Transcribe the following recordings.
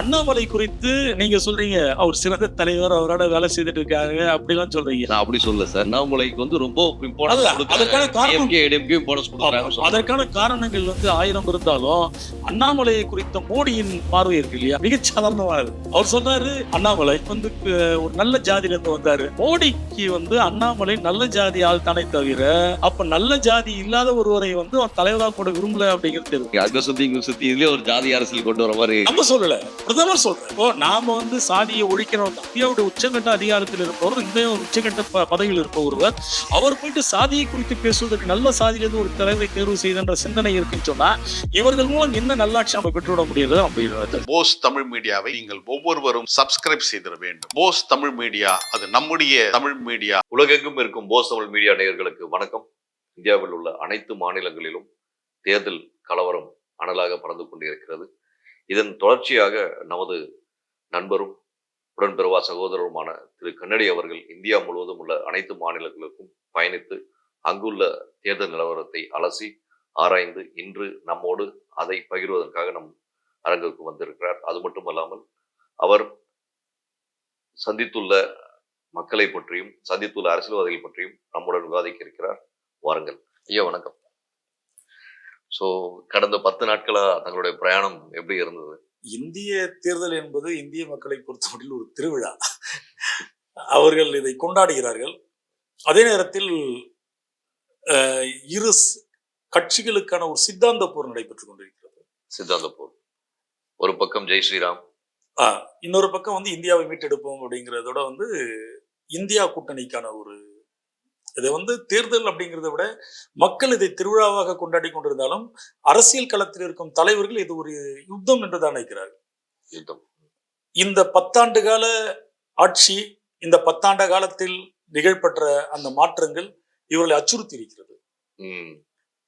அண்ணாமலை குறித்து நீங்க சொல்றீங்க அவர் சிறந்த தலைவர் அவரோட வேலை செய்துட்டு இருக்காரு அப்படிலாம் சொல்றீங்க. நான் அப்படி சொல்ல சார். அண்ணாமலைக்கு வந்து ரொம்ப அதற்கான காரணம் அதற்கான காரணங்கள் வந்து ஆயிரம் இருந்தாலும் அண்ணாமலையை குறித்த மோடியின் பார்வை இருக்கு இல்லையா? மிகச் சாதாரணமானது அவர் சொன்னாரு அண்ணாமலை வந்து ஒரு நல்ல ஜாதியில இருந்து வந்தாரு. மோடிக்கு வந்து அண்ணாமலை நல்ல ஜாதி ஆள் தானே தவிர அப்ப நல்ல ஜாதி இல்லாத ஒருவரை வந்து அவன் தலைவராக போட விரும்பல அப்படிங்கிறது அங்க சுத்தி இங்க சுத்தி இதுலயே ஒரு ஜாதி அரசியல் கொண்டு வர மாதிரி நம்ம சொல்லல. பிரதமர் சொல்றேன் நாம வந்து சாதியை ஒழிக்கணும். இந்தியாவுடைய உச்சகட்ட அதிகாரத்தில் இருப்பவர் இந்த உச்சகட்ட ப- பதவியில் இருப்ப ஒருவர். அவர் போயிட்டு சாதியை குறித்து பேசுவதற்கு நல்ல சாதியிலிருந்து ஒரு தலைவரை தேர்வு செய்தன்ற சிந்தனை இருக்குன்னு சொன்னா இவர்கள் மூலம் என்ன நல்லாட்சி நம்ம பெற்றுவிட முடியாது அப்படின்னு போஸ் தமிழ் மீடியாவை நீங்கள் ஒவ்வொருவரும் சப்ஸ்கிரைப் செய்திட வேண்டும். போஸ் தமிழ் மீடியா அது நம்முடைய தமிழ் மீடியா. உலகெங்கும் இருக்கும் போஸ் தமிழ் மீடியா நேயர்களுக்கு வணக்கம். இந்தியாவில் உள்ள அனைத்து மாநிலங்களிலும் தேர்தல் கலவரம் அனலாக பறந்து கொண்டிருக்கிறது. இதன் தொடர்ச்சியாக நமது நண்பரும் உடன்பிறவா சகோதரருமான திரு கண்ணடி அவர்கள் இந்தியா முழுவதும் உள்ள அனைத்து மாநிலங்களுக்கும் பயணித்து அங்குள்ள தேர்தல் நிலவரத்தை அலசி ஆராய்ந்து இன்று நம்மோடு அதை பகிர்வதற்காக நம் அரங்கிற்கு வந்திருக்கிறார். அது மட்டுமல்லாமல் அவர் சந்தித்துள்ள மக்களை பற்றியும் சந்தித்துள்ள அரசியல்வாதிகள் பற்றியும் நம்முடன் விவாதிக்க இருக்கிறார். வாருங்கள். ஐயா வணக்கம். ஸோ கடந்த பத்து நாட்களா தங்களுடைய பிரயாணம் எப்படி இருந்தது? இந்திய தேர்தல் என்பது இந்திய மக்களை பொறுத்தவரையில் ஒரு திருவிழா. அவர்கள் இதை கொண்டாடுகிறார்கள். அதே நேரத்தில் இரு கட்சிகளுக்கான ஒரு சித்தாந்த போர் நடைபெற்றுக் கொண்டிருக்கிறது. சித்தாந்த போர். ஒரு பக்கம் ஜெய் ஸ்ரீராம். இன்னொரு பக்கம் வந்து இந்தியாவை மீட்டெடுப்போம் அப்படிங்கிறதோட வந்து இந்தியா கூட்டணிக்கான ஒரு இதை வந்து தேர்தல் அப்படிங்கிறத விட மக்கள் இதை திருவிழாவாக கொண்டாடி கொண்டிருந்தாலும் அரசியல் களத்தில் இருக்கும் தலைவர்கள் இது ஒரு யுத்தம் என்று தான் நினைக்கிறார்கள். யுத்தம். இந்த பத்தாண்டு கால ஆட்சி இந்த பத்தாண்டு காலத்தில் நிகழ்பெற்ற அந்த மாற்றங்கள் இவர்களை அச்சுறுத்தி இருக்கிறது.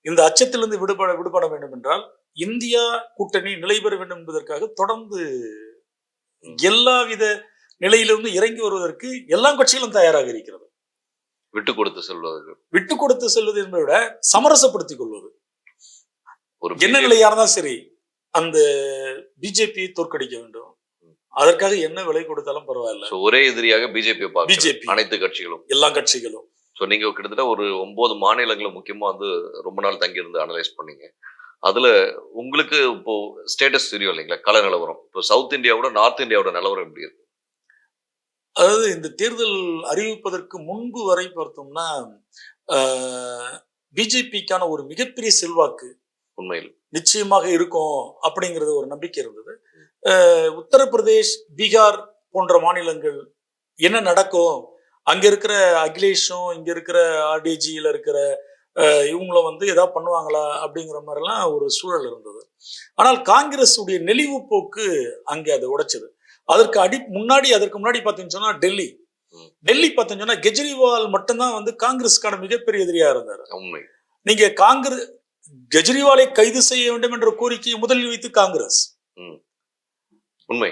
இந்த அச்சத்திலிருந்து விடுபட விடுபட வேண்டும் என்றால் இந்தியா கூட்டணி நிலை பெற வேண்டும் என்பதற்காக தொடர்ந்து எல்லாவித நிலையிலிருந்து இறங்கி வருவதற்கு எல்லா கட்சிகளும் தயாராக இருக்கிறது. விட்டு கொடுத்து செல்வதற்கு விட்டு கொடுத்து செல்வது என்பதை விட சமரசப்படுத்திக் கொள்வது. ஒரு என்ன நிலையா இருந்தா சரி அந்த பிஜேபியை தோற்கடிக்க வேண்டும். அதற்காக என்ன விலை கொடுத்தாலும் பரவாயில்ல. ஒரே எதிரியாக பிஜேபி. BJP. அனைத்து கட்சிகளும். எல்லா கட்சிகளும். ஸோ நீங்க கிட்டத்தட்ட ஒரு ஒன்பது மாநிலங்களை முக்கியமா வந்து ரொம்ப நாள் தங்கி இருந்து அனலைஸ் பண்ணீங்க. அதுல உங்களுக்கு இப்போ ஸ்டேட்டஸ் தெரியும் இல்லைங்களா? கல நிலவரம். இப்போ சவுத் இந்தியாவோட நார்த் இந்தியாவோட நிலவரம் எப்படி இருக்கு? அதாவது இந்த தேர்தல் அறிவிப்பதற்கு முன்பு வரை பார்த்தோம்னா பிஜேபிக்கான ஒரு மிகப்பெரிய செல்வாக்கு உண்மையில். நிச்சயமாக இருக்கும் அப்படிங்கிறது ஒரு நம்பிக்கை இருந்தது. உத்தரப்பிரதேஷ் பீகார் போன்ற மாநிலங்கள் என்ன நடக்கும்? அங்க இருக்கிற அகிலேஷும் இங்க இருக்கிற ஆர்டிஜியில இருக்கிற அஹ், இவங்களும் வந்து ஏதாவது பண்ணுவாங்களா அப்படிங்கிற மாதிரிலாம் ஒரு சூழல் இருந்தது. ஆனால் காங்கிரஸ் உடைய நெளிவு போக்கு அங்கே அதை உடைச்சது. அதற்கு அடி முன்னாடி அதற்கு முன்னாடி பார்த்தீங்கன்னு சொன்னா டெல்லி. டெல்லி பார்த்தீங்கன்னு சொன்னா கெஜ்ரிவால் மட்டும்தான் வந்து காங்கிரஸுக்கான மிகப்பெரிய எதிரியா இருந்தார். உண்மை. நீங்க காங்கிரஸ் கெஜ்ரிவாலை கைது செய்ய வேண்டும் என்ற கோரிக்கையை முதலில் வைத்து காங்கிரஸ். உண்மை.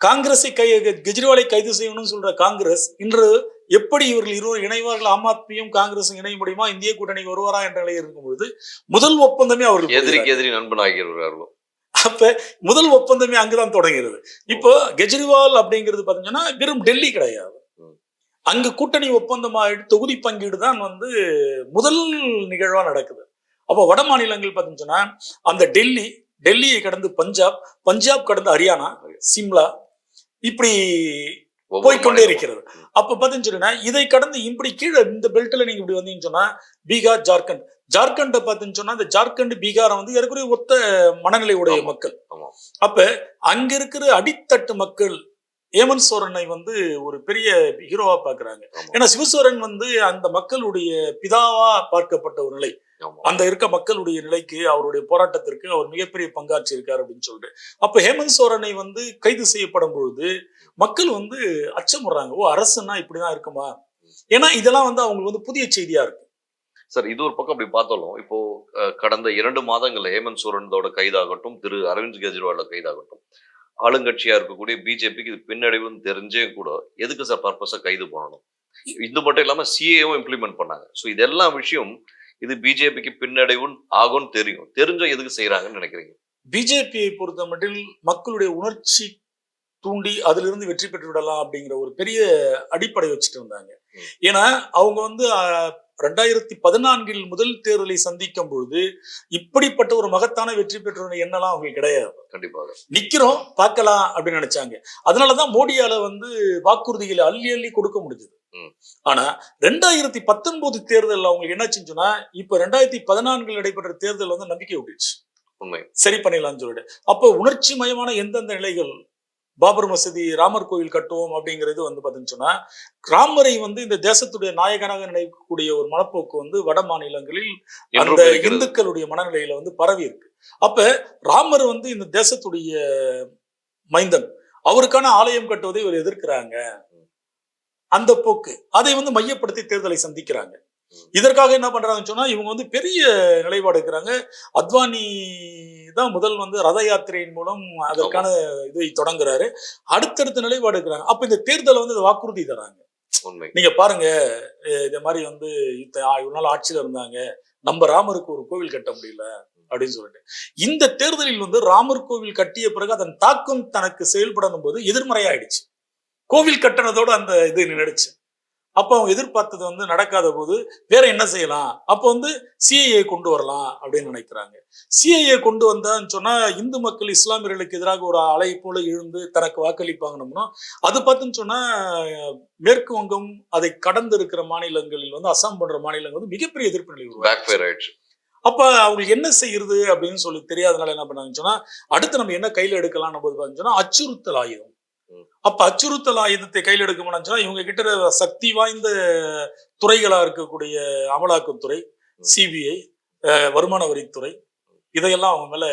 காங்கிரஸை கை கெஜ்ரிவாலை கைது செய்யணும்னு சொல்ற காங்கிரஸ் இன்று எப்படி இவர்கள் இருவர் இணைவார்கள் ஆம் ஆத்மியும் காங்கிரஸும் இணைய முடியுமா இந்திய கூட்டணிக்கு வருவாரா என்ற நிலையில் இருக்கும் பொழுது முதல் ஒப்பந்தமே அவர்கள் எதிரிக்கு எதிரி நண்பன் ஆகியிருக்கிறார்களோ அப்ப முதல் ஒப்பந்தமே அங்குதான் தொடங்கிறது. இப்போ கெஜ்ரிவால் அப்படிங்கிறது பாத்தீங்கன்னா வெறும் டெல்லி கிடையாது. அங்கு கூட்டணி ஒப்பந்தமாக தொகுதி பங்கீடு தான் வந்து முதல் நிகழ்வா நடக்குது. அப்போ வட மாநிலங்கள் பார்த்தீங்கன்னா அந்த டெல்லி டெல்லியை கடந்து பஞ்சாப் பஞ்சாப் கடந்து ஹரியானா சிம்லா இப்படி மாநிலமும். இருக்கிறது அப்ப பாத்தீங்கன்னு சொன்னா இதை கடந்து இப்படி கீழே இந்த பெல்ட்ல நீங்க இப்படி வந்தீங்கன்னு சொன்னா பீகார் ஜார்க்கண்ட் ஜார்க்கண்டை பார்த்தீங்கன்னு சொன்னா இந்த ஜார்க்கண்ட் பீகாரை வந்து ஏறக்குறைய ஒத்த மனநிலை உடைய. மக்கள். அப்ப அங்க இருக்கிற அடித்தட்டு மக்கள் ஏமன் சோரனை வந்து ஒரு பெரிய ஹீரோவா பாக்குறாங்க. ஏன்னா சிவசோரன் வந்து அந்த மக்களுடைய பிதாவா பார்க்கப்பட்ட ஒரு நிலை. அந்த இருக்க மக்களுடைய நிலைக்கு அவருடைய போராட்டத்திற்கு அவர் மிகப்பெரிய பங்காற்றி இருக்கார் அப்படின்னு சொல்லிட்டு. அப்ப ஹேமந்த் சோரனை வந்து கைது செய்யப்படும் பொழுது மக்கள் வந்து அச்சமுறாங்க. ஓ அரசுன்னா இப்படிதான் இருக்குமா? ஏன்னா இதெல்லாம் வந்து அவங்களுக்கு வந்து புதிய செய்தியா இருக்கு. சார் இது ஒரு பக்கம் அப்படி பார்த்தாலும் இப்போ கடந்த இரண்டு மாதங்கள்ல ஹேமந்த் சோரனோட கைதாகட்டும் திரு அரவிந்த் கெஜ்ரிவாலோட கைதாகட்டும் ஆளுங்கட்சியா இருக்கக்கூடிய பிஜேபிக்கு இது பின்னடைவுன்னு தெரிஞ்சே கூட எதுக்கு சார் பர்பஸா கைது பண்ணணும்? இது மட்டும் இல்லாம சிஏவும் இம்ப்ளிமெண்ட் பண்ணாங்க. ஸோ இதெல்லாம் விஷயம் இது பிஜேபிக்கு பின்னடைவுன்னு ஆகும்னு தெரியும். தெரிஞ்ச எதுக்கு செய்யறாங்கன்னு நினைக்கிறீங்க? பிஜேபியை பொறுத்த மட்டில் மக்களுடைய உணர்ச்சி தூண்டி அதிலிருந்து வெற்றி பெற்று விடலாம் அப்படிங்கிற ஒரு பெரிய அடிப்படை வச்சுட்டு இருந்தாங்க. ஏன்னா அவங்க வந்து ரெண்டாயிரத்தி பதினான்கில் முதல் தேர்தலை சந்திக்கும் பொழுது இப்படிப்பட்ட ஒரு மகத்தான வெற்றி பெற்ற எண்ணலாம் அவங்களுக்கு கிடையாது. கண்டிப்பாக. நிக்கிறோம் பார்க்கலாம் அப்படின்னு நினைச்சாங்க. அதனாலதான் மோடியால வந்து வாக்குறுதிகளை அள்ளி அள்ளி கொடுக்க முடிஞ்சது. ஆனா ரெண்டாயிரத்தி பத்தொன்பது தேர்தல் அவங்களுக்கு என்ன செஞ்சுன்னா இப்ப ரெண்டாயிரத்தி பதினான்கில் நடைபெற்ற தேர்தல் வந்து நம்பிக்கை விட்டுச்சு உண்மை. சரி பண்ணிடலாம்னு சொல்லிட்டு. அப்போ உணர்ச்சி மயமான எந்தெந்த நிலைகள்? பாபர் மசூதி ராமர் கோயில் கட்டுவோம் அப்படிங்கிறது வந்து பார்த்தீங்கன்னு சொன்னா ராமரை வந்து இந்த தேசத்துடைய நாயகனாக நினைக்கக்கூடிய ஒரு மனப்போக்கு வந்து வட மாநிலங்களில் அந்த. இந்துக்களுடைய மனநிலையில வந்து பரவி இருக்கு. அப்ப ராமர் வந்து இந்த தேசத்துடைய மைந்தன். அவருக்கான ஆலயம் கட்டுவதை இவர் எதிர்க்கிறாங்க. அந்த போக்கு. அதை வந்து மையப்படுத்தி தேர்தலை சந்திக்கிறாங்க. இதற்காக என்ன பண்றாங்கன்னு சொன்னா இவங்க வந்து பெரிய நிலைப்பாடு இருக்கிறாங்க. அத்வானி தான் முதல் வந்து ரத யாத்திரையின் மூலம் அதற்கான இதை தொடங்குறாரு. அடுத்தடுத்த நிலைப்பாடு இருக்கிறாங்க. அப்ப இந்த தேர்தலை வந்து வாக்குறுதி தராங்க. நீங்க பாருங்க இந்த மாதிரி வந்து இவ்வளவு நாள் ஆட்சியில இருந்தாங்க. நம்ம ராமருக்கு ஒரு கோவில் கட்ட முடியல அப்படின்னு சொல்லிட்டு. இந்த தேர்தலில் வந்து ராமர் கோவில் கட்டிய பிறகு அதன் தாக்கம் தனக்கு செயல்படணும் போது எதிர்மறையாயிடுச்சு. கோவில் கட்டணத்தோட அந்த இது நின்றுச்சு அப்போ அவங்க எதிர்பார்த்தது வந்து நடக்காத போது வேற என்ன செய்யலாம்? அப்போ வந்து சிஐஏ கொண்டு வரலாம் அப்படின்னு நினைக்கிறாங்க. சிஐஏ கொண்டு வந்தான்னு சொன்னா இந்து மக்கள் இஸ்லாமியர்களுக்கு எதிராக ஒரு அலை போல எழுந்து தனக்கு வாக்களிப்பாங்கன்னோம்னா அது பார்த்துன்னு சொன்னா மேற்கு வங்கம் அதை கடந்து இருக்கிற மாநிலங்களில் வந்து அசாம் போன்ற மாநிலங்கள் வந்து மிகப்பெரிய எதிர்ப்பு நிலை உருவாச்சு. அப்ப அவங்களுக்கு என்ன செய்யறது அப்படின்னு சொல்லி தெரியாதனால என்ன பண்ணாங்கன்னு சொன்னா அடுத்து நம்ம என்ன கையில எடுக்கலாம் போது பார்த்தீங்கன்னு சொன்னா அச்சுறுத்தல் ஆயுதம். அப்ப அச்சுறுத்தல் ஆயுதத்தை கையில் எடுக்க சொன்னா இவங்க கிட்ட சக்தி வாய்ந்த துறைகளா இருக்கக்கூடிய அமலாக்கத்துறை. சிபிஐ வருமான வரித்துறை இதையெல்லாம் அவங்க மேல.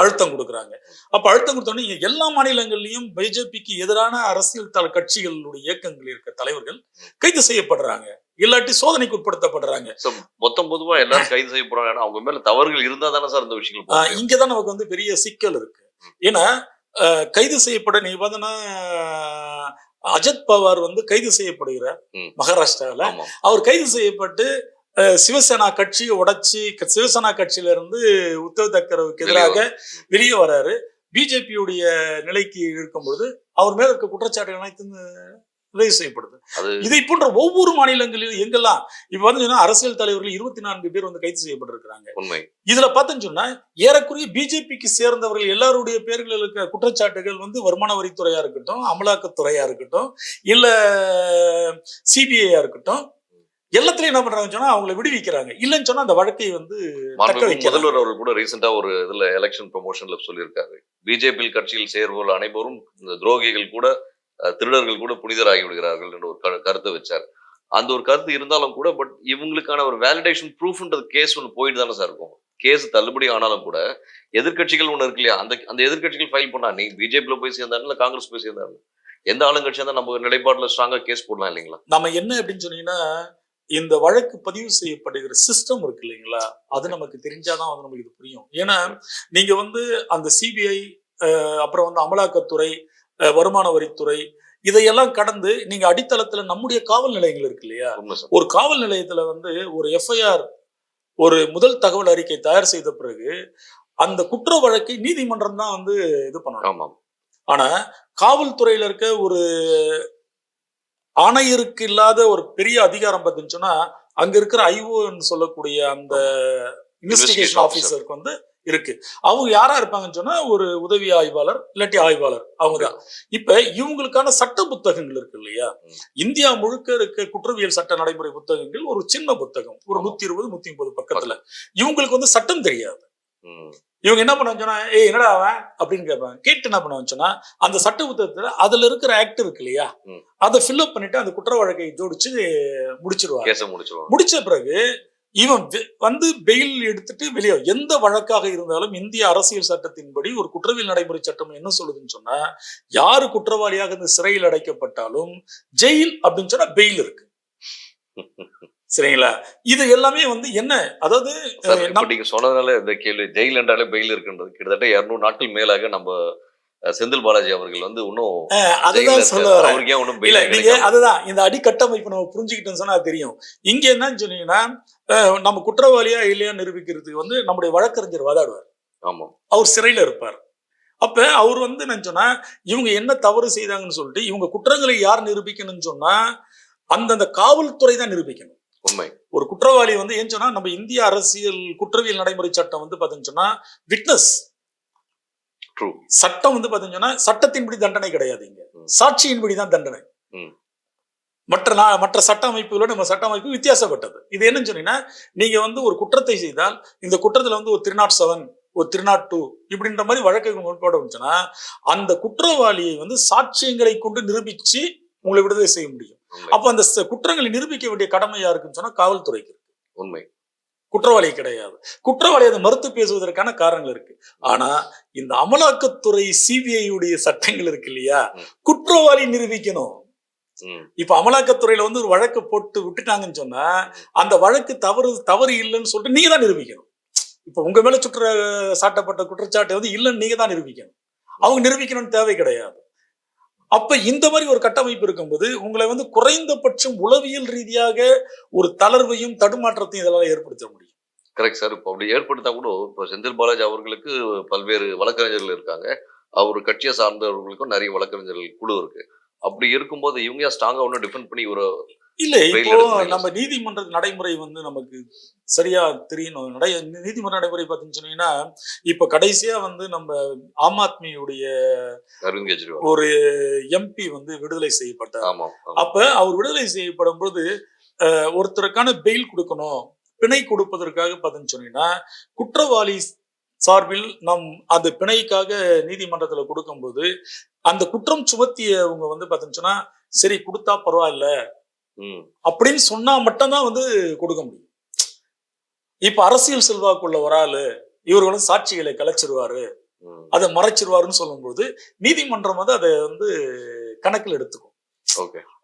அழுத்தம் கொடுக்குறாங்க அப்ப அழுத்தம் கொடுத்தோன்னே எல்லா மாநிலங்கள்லயும் பிஜேபிக்கு எதிரான அரசியல் தல கட்சிகளுடைய இயக்கங்கள் இருக்க தலைவர்கள் கைது செய்யப்படுறாங்க இல்லாட்டி சோதனைக்கு உட்படுத்தப்படுறாங்க மொத்தம் பொதுவா எல்லாரும் கைது செய்யப்படுறாங்க அவங்க மேல தவறுகள் இருந்தா தானே சார் இந்த விஷயங்கள். இங்கதான் நமக்கு வந்து பெரிய சிக்கல் இருக்கு ஏன்னா கைது செய்யப்பட பார்த்தீங்கன்னா அஜித் பவார் வந்து கைது செய்யப்படுகிறார். மகாராஷ்டிராவில் அவர் கைது செய்யப்பட்டு சிவசேனா கட்சியை உடைச்சி சிவசேனா கட்சியில இருந்து உத்தவ் தக்கரவுக்கு எதிராக வெளியே வராரு. பிஜேபியுடைய நிலைக்கு இருக்கும்பொழுது அவர் மேல இருக்க குற்றச்சாட்டுகள் அனைத்தும் நிறைவு செய்யப்படுது இதை போன்ற ஒவ்வொரு மாநிலங்களிலும் எங்கெல்லாம் இப்ப வந்து சொன்னா அரசியல் தலைவர்கள் இருபத்தி நான்கு பேர் வந்து கைது செய்யப்பட்டிருக்கிறாங்க. உண்மை. இதுல பார்த்தேன்னு சொன்னா ஏறக்குறைய பிஜேபிக்கு சேர்ந்தவர்கள் எல்லாருடைய பேர்களில் இருக்க குற்றச்சாட்டுகள் வந்து வருமான வரித்துறையா இருக்கட்டும் அமலாக்கத்துறையா இருக்கட்டும் இல்ல சிபிஐயா இருக்கட்டும் எல்லாத்துலயும் என்ன பண்றாங்கன்னு சொன்னா அவங்கள விடுவிக்கிறாங்க. இல்லைன்னு சொன்னா அந்த வழக்கை வந்து முதல்வர் அவர்கள் கூட ரீசெண்டா ஒரு இதுல எலெக்ஷன் ப்ரொமோஷன்ல சொல்லியிருக்காரு. பிஜேபி கட்சியில் சேர்வோர் அனைவரும் இந்த துரோகிகள் கூட திருடர்கள் கூட புனிதராகி விடுகிறார்கள் என்ற ஒரு கருத்தை வச்சார். அந்த ஒரு கருத்து இருந்தாலும் கூட பட் இவங்களுக்கான ஒரு வேலிடேஷன் ப்ரூஃப்ன்றது கேஸ் ஒன்று போயிட்டு தானே சார் இருக்கும். கேஸ் தள்ளுபடி ஆனாலும் கூட எதிர்க்கட்சிகள் ஒன்று இருக்கு இல்லையா அந்த அந்த எதிர்க்கட்சிகள் ஃபைல் பண்ணா நீ பிஜேபியில போய் சேர்ந்தாரு இல்லை காங்கிரஸ் போய் சேர்ந்தாரு? எந்த ஆளுங்கட்சியா இருந்தால் நம்ம நிலைப்பாட்டில் ஸ்ட்ராங்காக கேஸ் போடலாம் இல்லைங்களா? நம்ம என்ன அப்படின்னு சொன்னீங்கன்னா இந்த வழக்கு பதிவு செய்யப்படுகிற சிஸ்டம் இருக்கு இல்லைங்களா? அது நமக்கு தெரிஞ்சாதான் வந்து நமக்கு இது புரியும். ஏன்னா நீங்க வந்து அந்த சிபிஐ அப்புறம் வந்து அமலாக்கத்துறை வருமான வரித்துறை இதையெல்லாம் கடந்து நீங்க அடித்தளத்துல நம்முடைய காவல் நிலையங்கள் இருக்கு இல்லையா? ஒரு காவல் நிலையத்துல வந்து ஒரு எஃப்ஐஆர் ஒரு முதல் தகவல் அறிக்கை தயார் செய்த பிறகு அந்த குற்ற வழக்கை நீதிமன்றம் தான் வந்து இது பண்ணணும். ஆனா காவல்துறையில இருக்க ஒரு ஆணையருக்கு இல்லாத ஒரு பெரிய அதிகாரம் பார்த்துன்னு சொன்னா அங்க இருக்கிற ஐஓன்னு சொல்லக்கூடிய அந்த இன்வெஸ்டிகேஷன். ஆபீசருக்கு வந்து இருக்கு. அவங்க யாரா இருப்பாங்கன்னு சொன்னா ஒரு உதவி ஆய்வாளர் இல்லாட்டி ஆய்வாளர். அவங்கதான் இப்ப இவங்களுக்கான சட்ட புத்தகங்கள் இருக்கு இல்லையா. இந்தியா முழுக்க இருக்க குற்றவியல் சட்ட நடைமுறை புத்தகங்கள் ஒரு சின்ன புத்தகம். ஒரு நூத்தி இருபது நூத்தி முப்பது பக்கத்துல. இவங்களுக்கு வந்து சட்டம் தெரியாது. இவங்க என்ன பண்ண சொன்னா ஏய் என்னடா அவன்? அப்படின்னு கேட்பாங்க. கேட்டு என்ன பண்ண சொன்னா அந்த சட்ட புத்தகத்துல அதுல இருக்கிற ஆக்ட் இருக்கு இல்லையா. அதை ஃபில்அப் பண்ணிட்டு அந்த குற்ற வழக்கை ஜோடிச்சு முடிச்சிருவாங்க. முடிச்ச பிறகு இவன் வந்து பெயில் எடுத்துட்டு வெளியே எந்த வழக்காக இருந்தாலும் இந்திய அரசியல் சட்டத்தின்படி ஒரு குற்றவியல் நடைமுறை சட்டம் என்ன சொல்லுதுன்னு சொன்னா யாரு குற்றவாளியாக இந்த சிறையில் அடைக்கப்பட்டாலும் ஜெயில் அப்படின்னு சொன்னா பெயில் இருக்கு. சரிங்களா? இது எல்லாமே வந்து என்ன அதாவது நீங்க சொன்னதுனால இந்த கேள்வி ஜெயில் என்றாலே பெயில் இருக்குன்றது கிட்டத்தட்ட இருநூறு நாட்கள் மேலாக நம்ம செந்தில் பாலாஜி அவர்கள் வந்து இன்னும் அதுதான். சொல்ல அவருக்கு ஒன்றும் இல்ல பெயில் நீங்க அதுதான் இந்த அடிக்கட்டமைப்பு நம்ம புரிஞ்சுக்கிட்டோம்னு சொன்னா தெரியும். இங்க என்னன்னு சொன்னீங்கன்னா நம்ம குற்றவாளியா இல்லையா நிரூபிக்கிறதுக்கு வந்து நம்முடைய வழக்கறிஞர் வாதாடுவார். ஆமாம் அவர் சிறையில இருப்பார். அப்ப அவர் வந்து என்ன சொன்னா இவங்க என்ன தவறு செய்தாங்கன்னு சொல்லிட்டு இவங்க குற்றங்களை யார் நிரூபிக்கணும்னு சொன்னா அந்தந்த காவல்துறை தான் நிரூபிக்கணும். உண்மை. ஒரு குற்றவாளி வந்து ஏன் சொன்னா நம்ம இந்திய அரசியல் குற்றவியல் நடைமுறை சட்டம் வந்து பாத்தீங்கன்னு சொன்னா விட்னஸ் சட்டம் வந்து பாத்தீங்கன்னு சட்டத்தின்படி தண்டனை கிடையாது இங்க. சாட்சியின்படி தான் தண்டனை. மற்ற நா- மற்ற சட்ட அமைப்புகளோட நம்ம சட்ட அமைப்பு வித்தியாசப்பட்டது. இது என்னன்னு சொன்னீங்கன்னா நீங்க வந்து ஒரு குற்றத்தை செய்தால் இந்த குற்றத்துல வந்து ஒரு திருநாட் செவன் ஒரு திருநாட் டூ இப்படின்ற மாதிரி வழக்கு முற்பட வந்துச்சுன்னா அந்த குற்றவாளியை வந்து சாட்சியங்களை கொண்டு நிரூபிச்சு உங்களை விடுதலை செய்ய முடியும். அப்ப அந்த குற்றங்களை நிரூபிக்க வேண்டிய கடமை யாருக்குன்னு சொன்னா காவல்துறைக்கு. உண்மை. குற்றவாளி கிடையாது. குற்றவாளி அதை மறுத்து பேசுவதற்கான காரணங்கள் இருக்கு. ஆனா இந்த அமலாக்கத்துறை சிபிஐ உடைய சட்டங்கள் இருக்கு இல்லையா. குற்றவாளி நிரூபிக்கணும். இப்ப அமலாக்கத்துறையில வந்து ஒரு வழக்கு போட்டு விட்டுட்டாங்கன்னு சொன்னா அந்த வழக்கு தவறு தவறு இல்லைன்னு சொல்லிட்டு நீங்க தான் நிரூபிக்கணும். இப்ப உங்க மேல சுற்ற சாட்டப்பட்ட குற்றச்சாட்டு வந்து இல்லைன்னு நீங்க தான் நிரூபிக்கணும். அவங்க நிரூபிக்கணும்னு தேவை கிடையாது. அப்ப இந்த மாதிரி ஒரு கட்டமைப்பு இருக்கும்போது உங்களை வந்து குறைந்தபட்சம் உளவியல் ரீதியாக ஒரு தளர்வையும் தடுமாற்றத்தையும் இதெல்லாம் ஏற்படுத்த முடியும். கரெக்ட் சார் இப்போ அப்படி ஏற்படுத்தா கூட இப்போ செந்தில் பாலாஜி அவர்களுக்கு பல்வேறு வழக்கறிஞர்கள் இருக்காங்க. அவர் கட்சியை சார்ந்தவர்களுக்கும் நிறைய வழக்கறிஞர்கள் குழு இருக்கு. அப்படி இருக்கும்போது இவங்க ஸ்ட்ராங்காக ஒன்றும் டிஃபெண்ட் பண்ணி ஒரு இல்ல இப்போ. நம்ம நீதிமன்ற நடைமுறை வந்து நமக்கு சரியா தெரியணும் நடை நீதிமன்ற நடைமுறை பார்த்தீங்கன்னு சொன்னீங்கன்னா இப்ப கடைசியா வந்து நம்ம ஆம் ஆத்மியுடைய ஒரு எம்பி வந்து விடுதலை செய்யப்பட்டார். அப்ப அவர் விடுதலை செய்யப்படும் போது அஹ், ஒருத்தருக்கான பெயில் கொடுக்கணும் பிணை கொடுப்பதற்காக பார்த்தீங்கன்னு சொன்னீங்கன்னா குற்றவாளி சார்பில் நம் அந்த பிணைக்காக நீதிமன்றத்துல கொடுக்கும்போது அந்த குற்றம் சுமத்தியவங்க வந்து பார்த்தீங்கன்னு சொன்னா சரி கொடுத்தா பரவாயில்ல அப்படின்னு சொன்னா மட்டும்தான் வந்து கொடுக்க முடியும். இப்ப அரசியல் செல்வாக்குள்ள ஒரு ஆளு இவர்களும் சாட்சிகளை கலைச்சிருவாரு அதை மறைச்சிருவாருன்னு சொல்லும்போது நீதிமன்றம் வந்து அதை வந்து கணக்கில் எடுத்துக்கும்.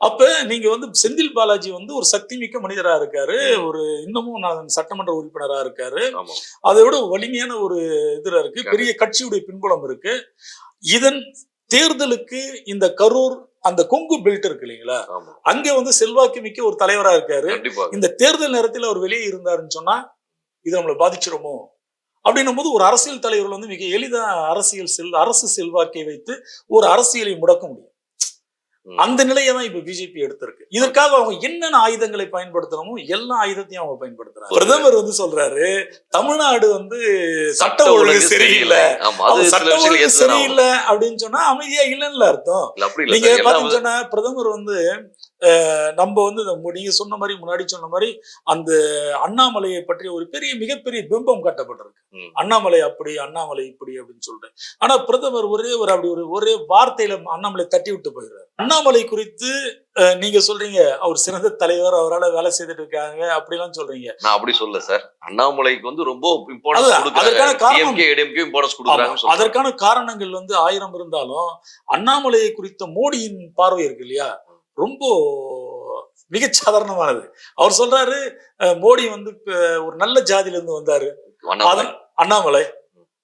அப்ப நீங்க வந்து செந்தில் பாலாஜி வந்து ஒரு சக்தி மிக்க மனிதரா இருக்காரு ஒரு இன்னமும் நான் சட்டமன்ற உறுப்பினரா இருக்காரு. அதை விட வலிமையான ஒரு இதுல இருக்கு பெரிய கட்சியுடைய பின்புலம் இருக்கு. இதன் தேர்தலுக்கு இந்த கரூர் அந்த கொங்கு பெல்ட் இருக்கு இல்லைங்களா? அங்க வந்து செல்வாக்கு மிக்க ஒரு தலைவரா இருக்காரு. இந்த தேர்தல் நேரத்தில் அவர் வெளியே இருந்தாருன்னு சொன்னா இது நம்மளை பாதிச்சிருமோ? அப்படின்னும் போது ஒரு அரசியல் தலைவர் வந்து மிக எளிதா அரசியல் செல் அரசு செல்வாக்கை வைத்து ஒரு அரசியலை முடக்க முடியும். அந்த நிலையை தான் இப்ப பிஜேபி எடுத்திருக்கு. இதற்காக அவங்க என்னென்ன ஆயுதங்களை பயன்படுத்தணுமோ எல்லா ஆயுதத்தையும் அவங்க பயன்படுத்துறாங்க. பிரதமர் வந்து சொல்றாரு தமிழ்நாடு வந்து சட்ட ஒழுங்கு சரியில்லை. சட்ட ஒழுங்கு. சரியில்லை அப்படின்னு சொன்னா அமைதியா இல்லைன்னு அர்த்தம். நீங்க பாத்தீங்கன்னு சொன்னா பிரதமர் வந்து நம்ம வந்து நீங்க சொன்ன மாதிரி முன்னாடி சொன்ன மாதிரி அந்த அண்ணாமலையை பற்றிய ஒரு பெரிய மிகப்பெரிய பிம்பம் கட்டப்பட்டிருக்கு. அண்ணாமலை அப்படி அண்ணாமலை இப்படி அப்படின்னு சொல்லிட்டு. ஆனா பிரதமர் ஒரே ஒரு அப்படி ஒரு ஒரே வார்த்தையில அண்ணாமலை தட்டி விட்டு போயிடுறாரு. அண்ணாமலை குறித்து நீங்க சொல்றீங்க அவர் சிறந்த தலைவர் அவரால் வேலை செய்துட்டு இருக்காங்க அப்படிலாம் சொல்றீங்க. நான் அப்படி சொல்ல சார். அண்ணாமலைக்கு வந்து ரொம்ப அதற்கான காரணம் காரணங்கள் வந்து ஆயிரம் இருந்தாலும் அண்ணாமலையை குறித்த மோடியின் பார்வை இருக்கு இல்லையா? ரொம்ப மிகச் சாதாரணமானது. அவர் சொல்றாரு மோடி வந்து ஒரு நல்ல ஜாதியில இருந்து வந்தாரு அண்ணாமலை.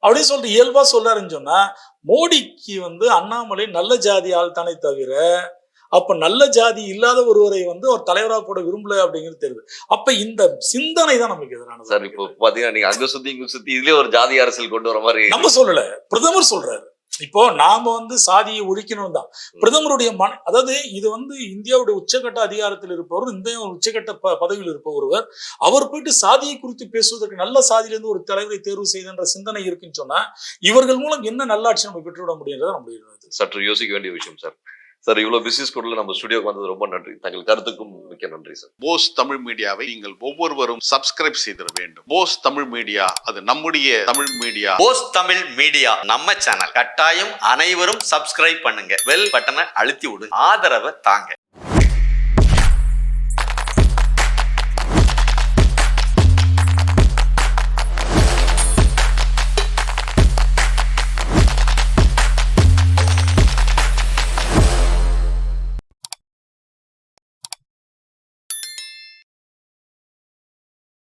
அப்படின்னு சொல்லிட்டு இயல்பா சொல்றாருன்னு சொன்னா மோடிக்கு வந்து அண்ணாமலை நல்ல ஜாதி ஆள் தானே தவிர அப்ப நல்ல ஜாதி இல்லாத ஒருவரை வந்து ஒரு தலைவரா போட விரும்பல அப்படிங்கிறது தெரியுது. அப்ப இந்த சிந்தனை தான் நமக்கு எதிரானது. சார் இப்போ பாத்தீங்கன்னா நீங்க அங்க சுத்தி இங்க சுத்தி இதுலயே ஒரு ஜாதி அரசியல் கொண்டு வர மாதிரி நம்ம சொல்லல. பிரதமர் சொல்றாரு. இப்போ நாம வந்து சாதியை ஒழிக்கணும் தான் பிரதமருடைய மன அதாவது இது வந்து இந்தியாவுடைய உச்சகட்ட அதிகாரத்தில் இருப்பவர் இந்த உச்சகட்ட ப பதவியில் இருப்ப ஒருவர் அவர் போயிட்டு சாதியை குறித்து பேசுவதற்கு நல்ல சாதியிலிருந்து ஒரு தலைவரை தேர்வு செய்தன்ற சிந்தனை இருக்குன்னு சொன்னா இவர்கள் மூலம் என்ன நல்லாட்சி நம்ம பெற்றுவிட முடியுன்றத நம்முடைய சற்று யோசிக்க வேண்டிய விஷயம் சார். சார் இவ்வளவு பிஸி ஸ்கூல்ல நம்ம ஸ்டுடியோக்கு வந்தது ரொம்ப நன்றி. தங்கள் கருத்துக்கும் மிக்க நன்றி சார். போஸ் தமிழ் மீடியாவை நீங்கள் ஒவ்வொருவரும் சப்ஸ்கிரைப் செய்திட வேண்டும். போஸ் தமிழ் மீடியா அது நம்முடைய தமிழ் மீடியா. போஸ் தமிழ் மீடியா நம்ம சேனல் கட்டாயம் அனைவரும் சப்ஸ்கிரைப் பண்ணுங்க. பெல் பட்டனை அழுத்தி விடுங்க ஆதரவை தாங்க.